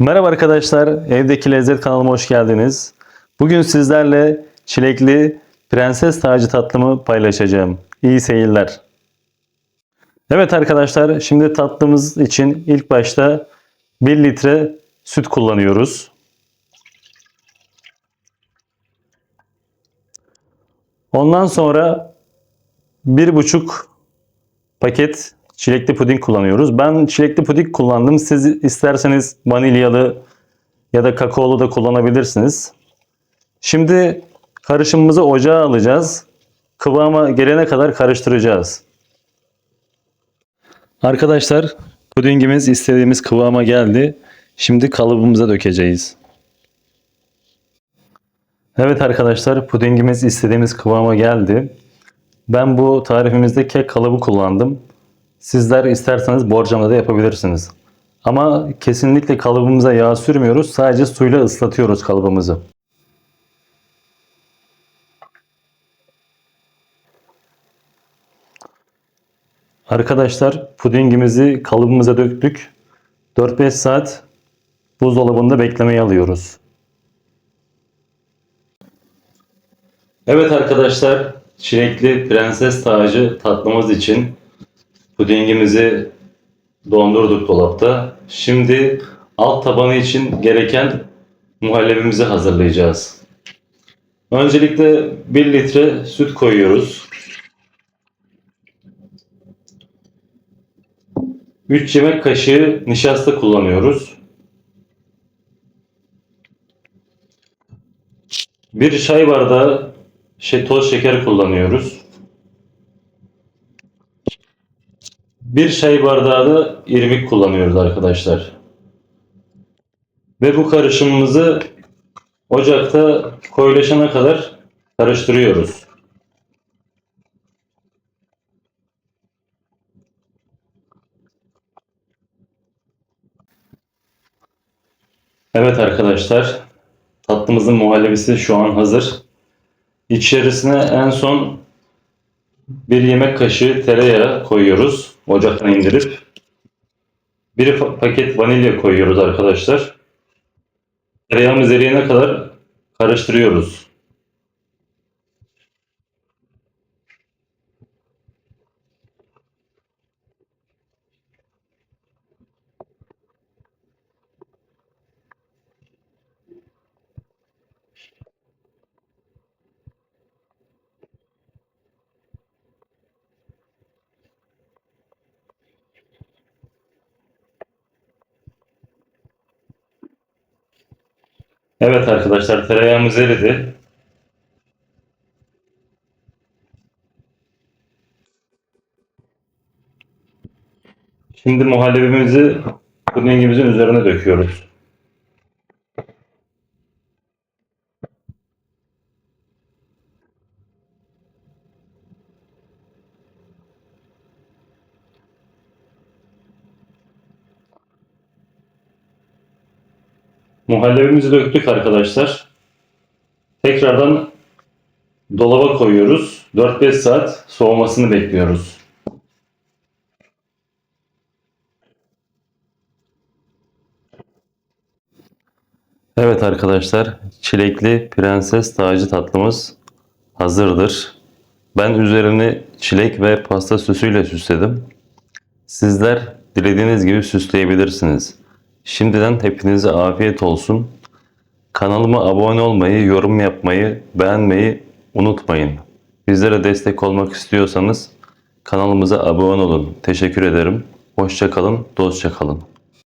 Merhaba arkadaşlar, Evdeki Lezzet kanalıma hoş geldiniz. Bugün sizlerle çilekli prenses tacı tatlımı paylaşacağım. İyi seyirler. Evet arkadaşlar, şimdi tatlımız için ilk başta 1 litre süt kullanıyoruz. Ondan sonra 1,5 paket çilekli puding kullanıyoruz. Ben çilekli puding kullandım. Siz isterseniz vanilyalı ya da kakaolu da kullanabilirsiniz. Şimdi karışımımızı ocağa alacağız. Kıvama gelene kadar karıştıracağız. Arkadaşlar pudingimiz istediğimiz kıvama geldi. Şimdi kalıbımıza dökeceğiz. Evet arkadaşlar pudingimiz istediğimiz kıvama geldi. Ben bu tarifimizde kek kalıbı kullandım. Sizler isterseniz borcamda da yapabilirsiniz. Ama kesinlikle kalıbımıza yağ sürmüyoruz. Sadece suyla ıslatıyoruz kalıbımızı. Arkadaşlar pudingimizi kalıbımıza döktük. 4-5 saat buzdolabında beklemeye alıyoruz. Evet arkadaşlar çilekli prenses tacı tatlımız için pudingimizi dondurduk dolapta. Şimdi alt tabanı için gereken muhallebimizi hazırlayacağız. Öncelikle 1 litre süt koyuyoruz. 3 yemek kaşığı nişasta kullanıyoruz. 1 çay bardağı şey, toz şeker kullanıyoruz. 1 çay bardağı da irmik kullanıyoruz arkadaşlar. Ve bu karışımımızı ocakta koyulaşana kadar karıştırıyoruz. Evet arkadaşlar, tatlımızın muhallebisi şu an hazır. İçerisine en son bir yemek kaşığı tereyağı koyuyoruz. Ocaktan indirip. Bir paket vanilya koyuyoruz arkadaşlar. Tereyağımız eriyene kadar karıştırıyoruz. Evet arkadaşlar tereyağımız eridi. Şimdi muhallebimizi pudingimizin üzerine döküyoruz. Muhallebimizi döktük arkadaşlar. Tekrardan dolaba koyuyoruz. 4-5 saat soğumasını bekliyoruz. Evet arkadaşlar, çilekli prenses tacı tatlımız hazırdır. Ben üzerini çilek ve pasta süsüyle süsledim. Sizler dilediğiniz gibi süsleyebilirsiniz. Şimdiden hepinize afiyet olsun. Kanalıma abone olmayı, yorum yapmayı, beğenmeyi unutmayın. Bizlere destek olmak istiyorsanız kanalımıza abone olun. Teşekkür ederim. Hoşça kalın, dostça kalın.